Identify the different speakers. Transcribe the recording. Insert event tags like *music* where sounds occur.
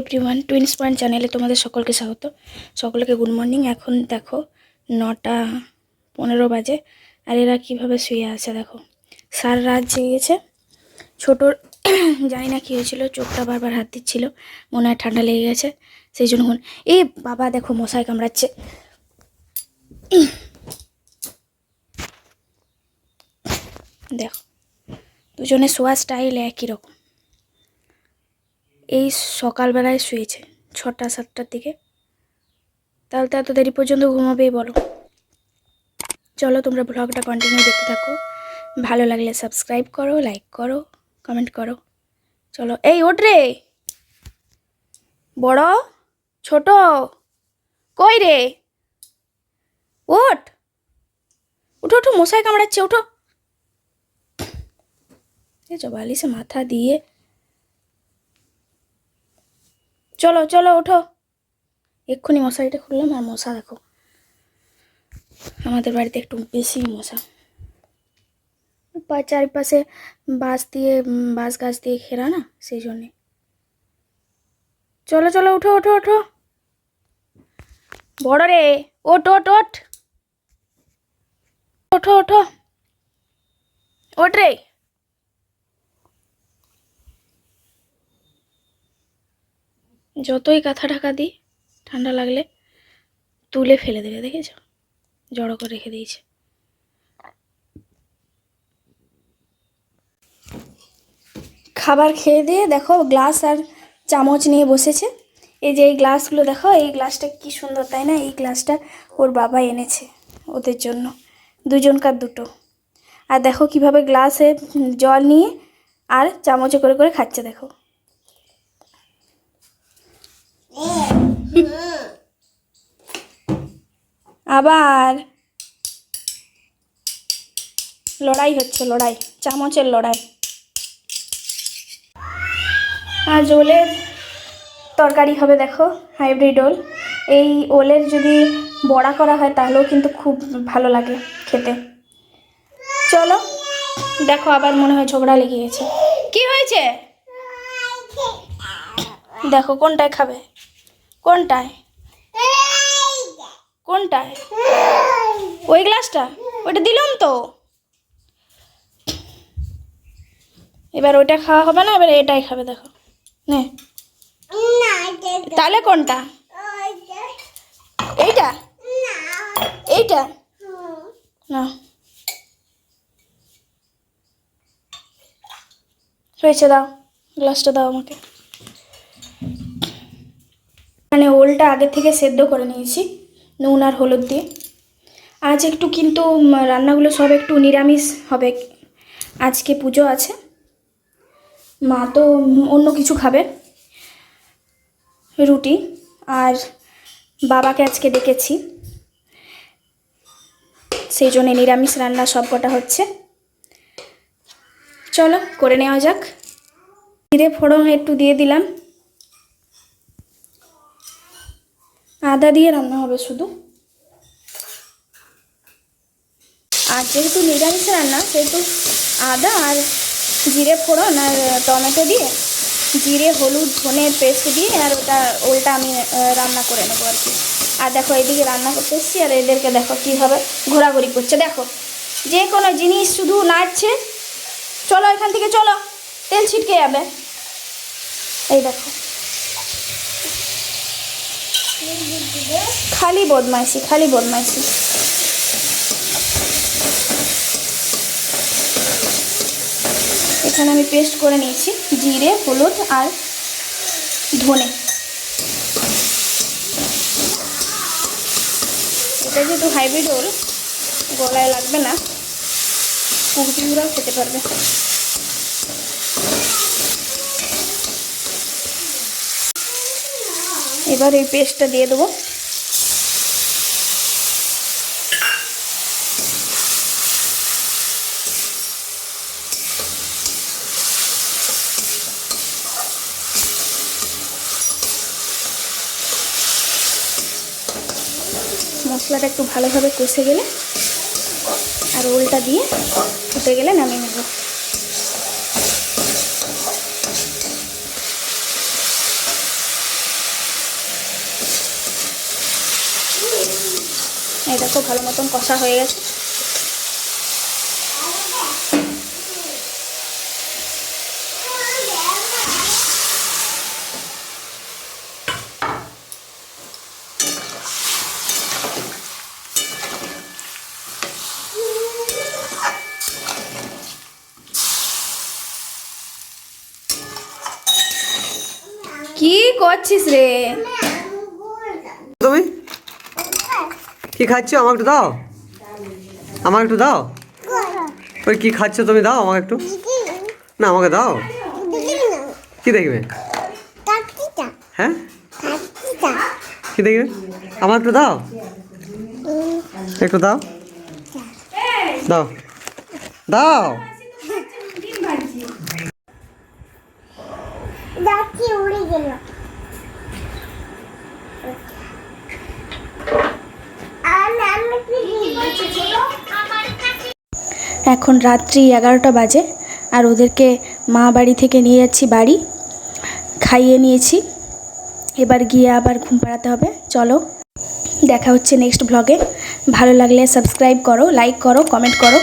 Speaker 1: Everyone twins point চ্যানেলে তোমাদের সকলকে স্বাগত। সকলকে গুড মর্নিং এখন দেখো, নটা পনেরো বাজে, আর এরা কীভাবে শুয়ে আছে দেখো। সার রাত জেগেছে। ছোটোর *clears throat* জানি না কী হয়েছিল, চোখটা বারবার হাত দিচ্ছিল, মনে হয় ঠান্ডা লেগে গেছে, সেই জন্য এ বাবা দেখো, মশাই কামড়াচ্ছে। *clears throat* দেখো দুজনে শোয়া স্টাইল একই রকম। এই সকালবেলায় শুয়েছে, ছটা, সাতটার দিকে। তাহলে তো এত দেরি পর্যন্ত ঘুমাবেই বলো। চলো তোমরা ব্লগটা কন্টিনিউ দেখতে থাকো। ভালো লাগলে সাবস্ক্রাইব করো লাইক করো কমেন্ট করো। চলো, এই ওঠ রে! বড়, ছোট, কই রে? ওট উঠো উঠো, মশাই কামড়াচ্ছে, উঠো। বালিশে মাথা দিয়ে চলো চলো, ওঠো। এক্ষুনি মশারিটা খুললাম আর মশা দেখো। আমাদের বাড়িতে একটু বেশি মশা। চারিপাশে বাঁশ দিয়ে বাঁশ গাছ দিয়ে ঘেরা না, সেই জন্যে। চলো চলো, ওঠো ওঠো ওঠো। বড় রে ওঠ ওঠ ওঠ। ওঠো ওঠো। ওঠ রে। যতই কাঁথা ঢাকা দিই, ঠান্ডা লাগলে তুলে ফেলে দেবে, দেখেছ? জড়ো করে রেখে দিয়েছে। খাবার খেয়ে দিয়ে দেখো, গ্লাস আর চামচ নিয়ে বসেছে। এই যে এই গ্লাসগুলো দেখো, এই গ্লাসটা কি সুন্দর, তাই না? এই গ্লাসটা ওর বাবা এনেছে ওদের জন্য, দুজনকার দুটো। আর দেখো কীভাবে গ্লাসে জল নিয়ে আর চামচে করে করে খাচ্ছে, দেখো। আবার লড়াই হচ্ছে, লড়াই, চামচের লড়াই। আর ওলের তরকারি হবে দেখো হাইব্রিড ওল। এই ওলের যদি বড়া করা হয়, তাহলেও কিন্তু খুব ভালো লাগে খেতে। চলো, দেখো আবার মনে হয় ঝগড়া লেগে গেছে। কি হয়েছে? দেখো, কোনটায় খাবে? কোনটায়? কোনটায়? ওই গ্লাসটা? ওইটা দিলাম তো। এবার ওইটা খাওয়া হবে না, এবার এটাই খাবে, দেখো। নে। তাহলে কোনটা? এইটা? এইটা? না। হয়েছে, দাও। গ্লাসটা দাও আমাকে। মানে ওলটা আগে থেকে সেদ্ধ করে নিয়েছি, নুন আর হলুদ দিয়ে। আজ একটু কিন্তু রান্নাগুলো সব একটু নিরামিষ হবে। আজকে পুজো আছে। মা তো অন্য কিছু খাবে, রুটি। আর বাবাকে আজকে ডেকেছি। সেই জন্য নিরামিষ রান্না সব কটা হচ্ছে। চলো, করে নেওয়া যাক। জিরে ফোড়ন একটু দিয়ে দিলাম। আদা দিয়ে রান্না হবে শুধু। আর যেহেতু নিরামিষ রান্না, সেহেতু আদা আর জিরে ফোড়ন আর টমেটো দিয়ে, জিরে, হলুদ, ধনে পেস্ট দিয়ে আর ওটা ওলটা আমি রান্না করে নেব আর কি। আর দেখো এদিকে রান্না করতে এসেছি আর এদেরকে দেখো কীভাবে ঘোরাঘুরি করছে। দেখো, যে কোনো জিনিস শুধু নাড়ছে, চলো এখান থেকে, চলো, তেল ছিটকে যাবে। এই দেখো। খালি বদমাইশি খালি বদমাইশি। এখানে আমি পেস্ট করে নিয়েছি, জিরে, হলুদ আর ধনে। এটা যেহেতু হাইব্রিড ওল গলায় লাগবে না কুকুরগুলোও খেতে পারবে। এবার এই পেস্টটা দিয়ে দেবো। মশলাটা একটু ভালোভাবে কষে গেলে আর ওলটা দিয়ে ফুটে গেলে নামিয়ে নেব। দেখো ভালো মতন কষা হয়ে গেছে। কি করছিস রে
Speaker 2: তুমি কি খাচ্ছ? আমাকে একটু দাও। আমাকে একটু দাও। ওই কি খাচ্ছ তুমি? দাও আমাকে একটু। না, আমাকে দাও। কি দেখবে? হ্যাঁ? কি দেখবে? আমার একটু দাও। একটু দাও। দাও। দাও।
Speaker 3: উড়ে গেল আর আমি কি আমার কাছে
Speaker 1: এখন রাত্রি এগারোটা বাজে, আর ওদেরকে মা বাড়ি থেকে নিয়ে যাচ্ছি বাড়ি। খাইয়ে নিয়েছি। এবার গিয়ে আবার ঘুম পাড়াতে হবে। চলো, দেখা হচ্ছে নেক্সট ব্লগে ভালো লাগলে সাবস্ক্রাইব করো লাইক করো কমেন্ট করো।